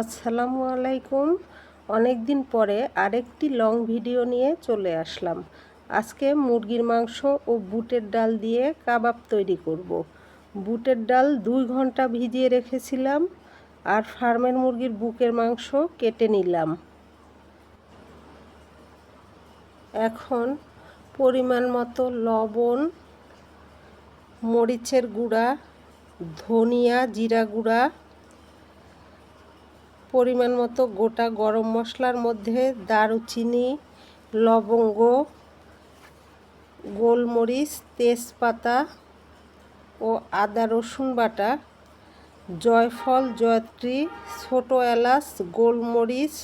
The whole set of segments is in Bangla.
আসসালামু আলাইকুম। অনেক দিন পরে আরেকটি লং ভিডিও নিয়ে চলে আসলাম। আজকে মুরগির মাংস ও বুটের ডাল দিয়ে কাবাব তৈরি করব। বুটের ডাল দুই ঘণ্টা ভিজিয়ে রেখেছিলাম আর ফার্মের মুরগির বুকের মাংস কেটে নিলাম। এখন পরিমাণ মতো লবণ, মরিচের গুঁড়া, ধনিয়া, জিরা গুঁড়া পরিমাণ মতো গোটা গরম মশলার মধ্যে দারুচিনি, লবঙ্গ, গোলমরিচ, তেজপাতা ও আদা রসুন বাটা, জয়ফল, জয়ত্রী, ছোট এলাচ, গোলমরিচ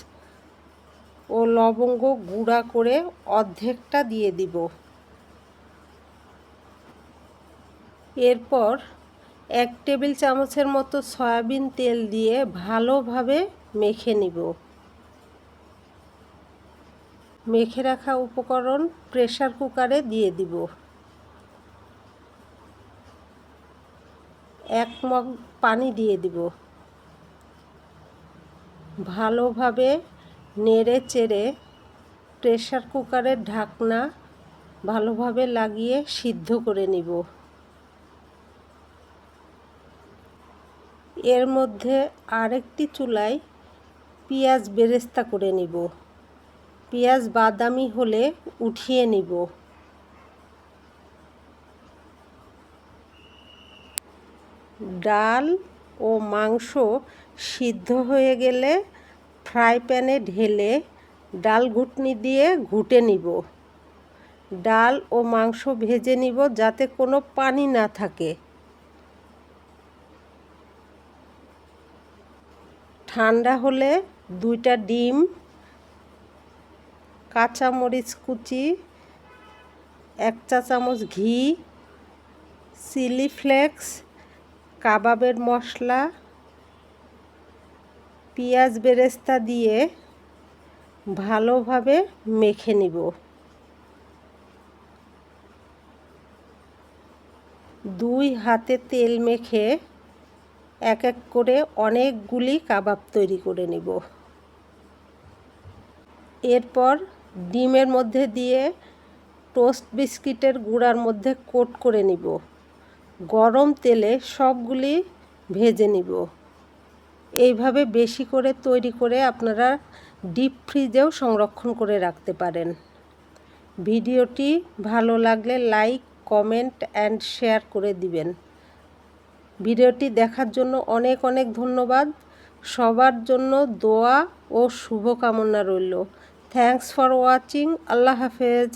ও লবঙ্গ গুঁড়া করে অর্ধেকটা দিয়ে দিব। এরপর এক টেবিল চামচের মতো সয়াবিন তেল দিয়ে ভালোভাবে মেখে নিব। মেখে রাখা উপকরণ প্রেশার কুকারে দিয়ে দিব। এক মগ পানি দিয়ে দিব। ভালোভাবে নেড়ে চেড়ে প্রেশার কুকারের ঢাকনা ভালোভাবে লাগিয়ে সিদ্ধ করে নিব। এর মধ্যে আরেকটি চুলায় পেঁয়াজ বেরেস্তা করে নিব। পেঁয়াজ বাদামি হলে উঠিয়ে নিব। ডাল ও মাংস সিদ্ধ হয়ে গেলে ফ্রাই প্যানে ঢেলে ডাল ঘুটনি দিয়ে ঘুটে নিব। ডাল ও মাংস ভেজে নিব যাতে কোনো পানি না থাকে। ঠান্ডা হলে দুইটা ডিম, কাঁচামরিচ কুচি, এক চা চামচ ঘি, চিলি ফ্লেক্স, কাবাবের মশলা, পেঁয়াজ বেরেস্তা দিয়ে ভালোভাবে মেখে নিব। দুই হাতে তেল মেখে এক এক করে অনেকগুলি কাবাব তৈরি করে নেব। এরপর ডিমের মধ্যে দিয়ে টোস্ট বিস্কিটের গুঁড়ার মধ্যে কোট করে নিব। গরম তেলে সবগুলি ভেজে নিব। এইভাবে বেশি করে তৈরি করে আপনারা ডিপ ফ্রিজেও সংরক্ষণ করে রাখতে পারেন। ভিডিওটি ভালো লাগলে লাইক, কমেন্ট অ্যান্ড শেয়ার করে দিবেন। ভিডিওটি দেখার জন্য অনেক অনেক ধন্যবাদ। সবার জন্য দোয়া ও শুভকামনা রইল। থ্যাংকস ফর ওয়াচিং আল্লাহ হাফেজ।